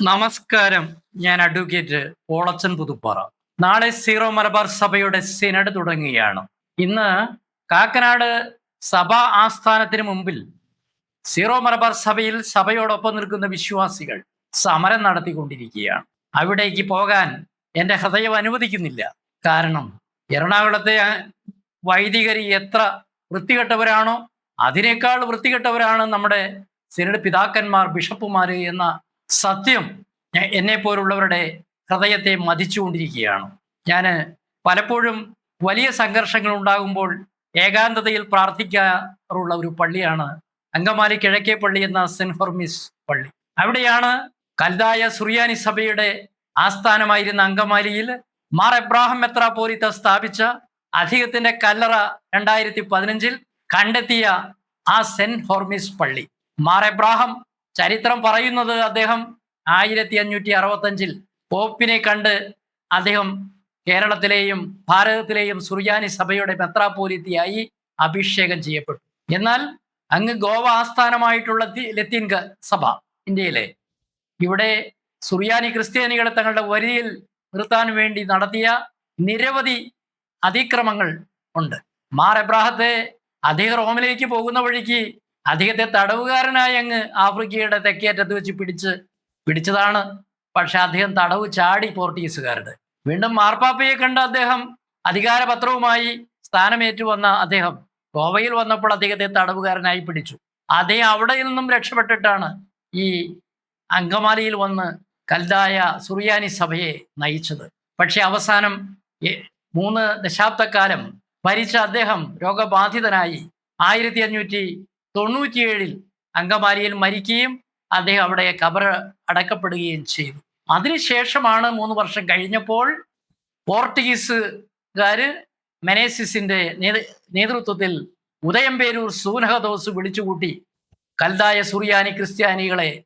നമസ്കാരം. ഞാൻ അഡ്വക്കേറ്റ് പോളച്ചൻ പുതുപ്പാറ. നാളെ സീറോ മലബാർ സഭയുടെ സിനഡ് തുടങ്ങുകയാണ്. ഇന്ന് കാക്കനാട് സഭാ ആസ്ഥാനത്തിന് മുമ്പിൽ സീറോ മലബാർ സഭയിൽ സഭയോടൊപ്പം നിൽക്കുന്ന വിശ്വാസികൾ സമരം നടത്തിക്കൊണ്ടിരിക്കുകയാണ്. അവിടേക്ക് പോകാൻ എന്റെ ഹൃദയം അനുവദിക്കുന്നില്ല. കാരണം എറണാകുളത്തെ വൈദികരി എത്ര വൃത്തികെട്ടവരാണോ അതിനേക്കാൾ വൃത്തികെട്ടവരാണ് നമ്മുടെ സിനഡ് പിതാക്കന്മാർ ബിഷപ്പുമാർ എന്ന സത്യം എന്നെ പോലുള്ളവരുടെ ഹൃദയത്തെ മതിച്ചുകൊണ്ടിരിക്കുകയാണ്. ഞാൻ പലപ്പോഴും വലിയ സംഘർഷങ്ങൾ ഉണ്ടാകുമ്പോൾ ഏകാന്തതയിൽ പ്രാർത്ഥിക്കാറുള്ള ഒരു പള്ളിയാണ് അങ്കമാലി കിഴക്കേ പള്ളി എന്ന സെന്റ് ഹോർമിസ് പള്ളി. അവിടെയാണ് കൽതായ സുറിയാനി സഭയുടെ ആസ്ഥാനമായിരുന്ന അങ്കമാലിയിൽ മാർ എബ്രാഹിം മെത്രാപോലിത്ത സ്ഥാപിച്ച അധികത്തിന്റെ കല്ലറ രണ്ടായിരത്തി പതിനഞ്ചിൽ കണ്ടെത്തിയ ആ സെന്റ് ഹോർമിസ് പള്ളി. മാർ എബ്രാഹം ചരിത്രം പറയുന്നത് അദ്ദേഹം ആയിരത്തി അഞ്ഞൂറ്റി അറുപത്തഞ്ചിൽ പോപ്പിനെ കണ്ട് അദ്ദേഹം കേരളത്തിലെയും ഭാരതത്തിലെയും സുറിയാനി സഭയുടെ മെത്രാപോലിത്തിയായി അഭിഷേകം ചെയ്യപ്പെട്ടു. എന്നാൽ അങ്ങ് ഗോവ ആസ്ഥാനമായിട്ടുള്ള ലത്തീൻ സഭ ഇന്ത്യയിലെ ഇവിടെ സുറിയാനി ക്രിസ്ത്യാനികളെ തങ്ങളുടെ വരിയിൽ നിർത്താൻ വേണ്ടി നടത്തിയ നിരവധി അതിക്രമങ്ങൾ ഉണ്ട്. മാർ എബ്രാഹത്തെ അദ്ദേഹം റോമിലേക്ക് പോകുന്ന വഴിക്ക് അദ്ദേഹത്തെ തടവുകാരനായി അങ്ങ് ആഫ്രിക്കയുടെ തെക്കേറ്റത്ത് വെച്ച് പിടിച്ച് പിടിച്ചതാണ്. പക്ഷെ അദ്ദേഹം തടവ് ചാടി പോർട്ടുഗീസുകാരുടെ. വീണ്ടും മാർപ്പാപ്പയെ കണ്ട അദ്ദേഹം അധികാരപത്രവുമായി സ്ഥാനമേറ്റു വന്ന അദ്ദേഹം ഗോവയിൽ വന്നപ്പോൾ അദ്ദേഹത്തെ തടവുകാരനായി പിടിച്ചു. അദ്ദേഹം അവിടെ നിന്നും രക്ഷപ്പെട്ടിട്ടാണ് ഈ അങ്കമാലിയിൽ വന്ന് കൽതായ സുറിയാനി സഭയെ നയിച്ചത്. പക്ഷെ അവസാനം മൂന്ന് ദശാബ്ദക്കാലം ഭരിച്ച അദ്ദേഹം രോഗബാധിതനായി ആയിരത്തി അഞ്ഞൂറ്റി തൊണ്ണൂറ്റിയേഴിൽ അങ്കമാലിയിൽ മരിക്കുകയും അദ്ദേഹം അവിടെ കബർ അടക്കപ്പെടുകയും ചെയ്തു. അതിനുശേഷമാണ് മൂന്ന് വർഷം കഴിഞ്ഞപ്പോൾ പോർട്ടുഗീസുകാർ മെനേസിസിന്റെ നേതൃ- നേതൃത്വത്തിൽ ഉദയംപേരൂർ സൂനഹദോസ് വിളിച്ചുകൂട്ടി കൽതായ സുറിയാനി ക്രിസ്ത്യാനികളെ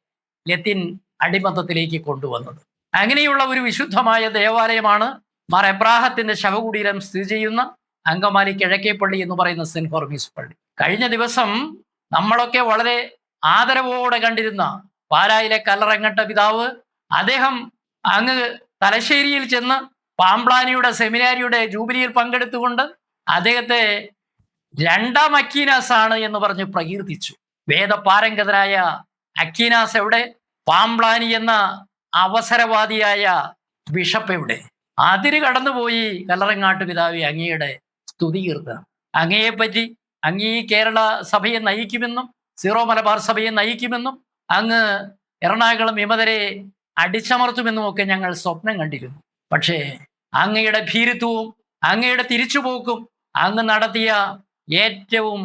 ലത്തിൻ അടിമത്തത്തിലേക്ക് കൊണ്ടുവന്നത്. അങ്ങനെയുള്ള ഒരു വിശുദ്ധമായ ദേവാലയമാണ് മാർ എബ്രാഹത്തിന്റെ ശവകുടീരം സ്ഥിതി ചെയ്യുന്ന അങ്കമാലി കിഴക്കേപ്പള്ളി എന്ന് പറയുന്ന സെന്റ് ഹോർമീസ് പള്ളി. കഴിഞ്ഞ ദിവസം നമ്മളൊക്കെ വളരെ ആദരവോടെ കണ്ടിരുന്ന പാലായിലെ കല്ലറങ്ങട്ട പിതാവ് അദ്ദേഹം അങ്ങ് തലശ്ശേരിയിൽ ചെന്ന് പാംപ്ലാനിയുടെ സെമിനാരിയുടെ ജൂബിലിയിൽ പങ്കെടുത്തുകൊണ്ട് അദ്ദേഹത്തെ രണ്ടാം അക്കീനാസ് ആണ് എന്ന് പറഞ്ഞ് പ്രകീർത്തിച്ചു. വേദപാരംഗതനായ അക്കീനാസ് എവിടെ? പാംപ്ലാനി എന്ന അവസരവാദിയായ ബിഷപ്പ് എവിടെ? അതിര് കടന്നുപോയി കല്ലറങ്ങാട്ട് പിതാവി അങ്ങയുടെ സ്തുതി കീർത്തനം അങ്ങയെപ്പറ്റി അങ്ങ് ഈ കേരള സഭയെ നയിക്കുമെന്നും സീറോ മലബാർ സഭയെ നയിക്കുമെന്നും അങ്ങ് എറണാകുളം വിമതരെ അടിച്ചമർത്തുമെന്നും ഒക്കെ ഞങ്ങൾ സ്വപ്നം കണ്ടിരുന്നു. പക്ഷേ അങ്ങയുടെ ഭീരുത്വവും അങ്ങയുടെ തിരിച്ചുപോക്കും അങ്ങ് നടത്തിയ ഏറ്റവും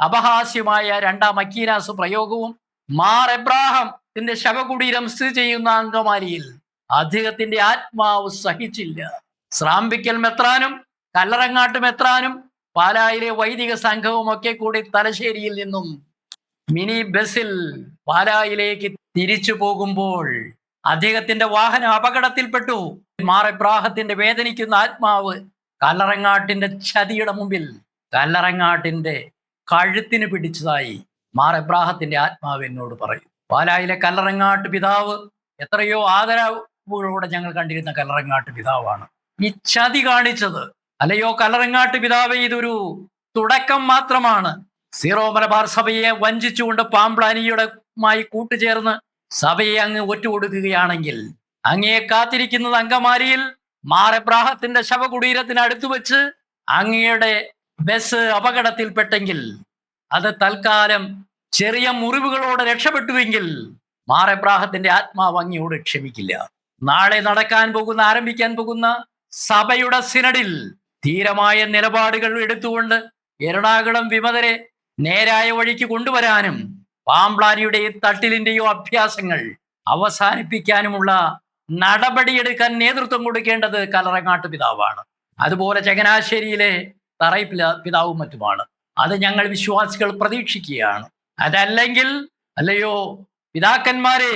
അപഹാസ്യമായ രണ്ടാം അക്കീനാസ് പ്രയോഗവും മാർ എബ്രാഹത്തിന്റെ ശവകുടീരം സ്ഥിതി ചെയ്യുന്ന അങ്കമാലിയിൽ അദ്ദേഹത്തിന്റെ ആത്മാവ് സഹിച്ചില്ല. ശ്രാമ്പിക്കൽ മെത്രാനും കല്ലറങ്ങാട്ട് മെത്രാനും പാലായിലെ വൈദിക സംഘവും ഒക്കെ കൂടി തലശ്ശേരിയിൽ നിന്നും മിനി ബസിൽ പാലായിലേക്ക് തിരിച്ചു പോകുമ്പോൾ അദ്ദേഹത്തിന്റെ വാഹനം അപകടത്തിൽപ്പെട്ടു. മാറപ്രാഹത്തിന്റെ വേദനിക്കുന്ന ആത്മാവ് കല്ലറങ്ങാട്ടിന്റെ ചതിയുടെ മുമ്പിൽ കല്ലറങ്ങാട്ടിന്റെ കഴുത്തിന് പിടിച്ചതായി മാറപ്രാഹത്തിന്റെ ആത്മാവ് എന്നോട് പറയും. പാലായിലെ കല്ലറങ്ങാട്ട് പിതാവ് എത്രയോ ആദരവുകളോടെ ഞങ്ങൾ കണ്ടിരുന്ന കല്ലറങ്ങാട്ട് പിതാവാണ്. ഈ ചതി കാണിച്ചത് അല്ലയോ കലറങ്ങാട്ട് പിതാവ് ഇതൊരു തുടക്കം മാത്രമാണ്. സീറോ മലബാർ സഭയെ വഞ്ചിച്ചുകൊണ്ട് പാമ്പ്ലാനിയുടെ മായി കൂട്ടുചേർന്ന് സഭയെ അങ്ങ് ഒറ്റുകൊടുക്കുകയാണെങ്കിൽ അങ്ങയെ കാത്തിരിക്കുന്നത് അങ്കമാലിയിൽ മാർ എബ്രാഹത്തിന്റെ ശവകുടീരത്തിന് അടുത്തു വെച്ച് അങ്ങയുടെ ബസ് അപകടത്തിൽപ്പെട്ടെങ്കിൽ അത് തൽക്കാലം ചെറിയ മുറിവുകളോടെ രക്ഷപ്പെട്ടുവെങ്കിൽ മാർ എബ്രാഹത്തിന്റെ ആത്മാവ് അങ്ങയോട് ക്ഷമിക്കില്ല. നാളെ നടക്കാൻ പോകുന്ന ആരംഭിക്കാൻ പോകുന്ന സഭയുടെ സിനഡിൽ ധീരമായ നിലപാടുകൾ എടുത്തുകൊണ്ട് എറണാകുളം വിമതരെ നേരായ വഴിക്ക് കൊണ്ടുവരാനും പാമ്പ്ലാനിയുടെയും തട്ടിലിന്റെയോ അഭ്യാസങ്ങൾ അവസാനിപ്പിക്കാനുമുള്ള നടപടിയെടുക്കാൻ നേതൃത്വം കൊടുക്കേണ്ടത് കലറങ്ങാട്ട് പിതാവാണ്. അതുപോലെ ചങ്ങനാശ്ശേരിയിലെ തറൈ പിതാവും മറ്റുമാണ്. അത് ഞങ്ങൾ വിശ്വാസികൾ പ്രതീക്ഷിക്കുകയാണ്. അതല്ലെങ്കിൽ അല്ലയോ പിതാക്കന്മാരെ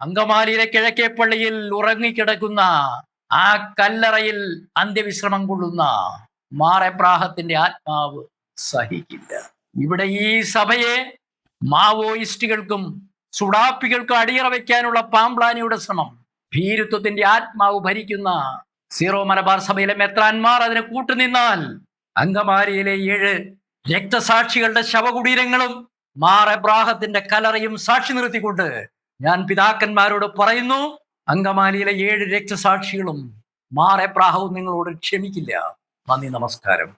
അങ്കമാലിയിലെ കിഴക്കേപ്പള്ളിയിൽ ഉറങ്ങിക്കിടക്കുന്ന ആ കല്ലറയിൽ അന്ത്യവിശ്രമം കൊള്ളുന്ന മാർ എബ്രാഹത്തിന്റെ ആത്മാവ് സഹിക്കില്ല. ഇവിടെ ഈ സഭയെ മാവോയിസ്റ്റുകൾക്കും സുഡാപ്പികൾക്ക് അടിയറ വയ്ക്കാനുള്ള പാംപ്ലാനിയുടെ ശ്രമം ഭീരുത്വത്തിന്റെ ആത്മാവ് ഭരിക്കുന്ന സീറോ മലബാർ സഭയിലെ മെത്രാന്മാർ അതിനെ കൂട്ടുനിന്നാൽ അങ്കമാലിയിലെ ഏഴ് രക്തസാക്ഷികളുടെ ശവകുടീരങ്ങളും മാർ എബ്രാഹത്തിന്റെ കലറയും സാക്ഷി നിർത്തിക്കൊണ്ട് ഞാൻ പിതാക്കന്മാരോട് പറയുന്നു അങ്കമാലിയിലെ ഏഴ് രക്തസാക്ഷികളും മാറെ എബ്രാഹവും നിങ്ങളോട് ക്ഷമിക്കില്ല. നന്ദി നമസ്കാരം.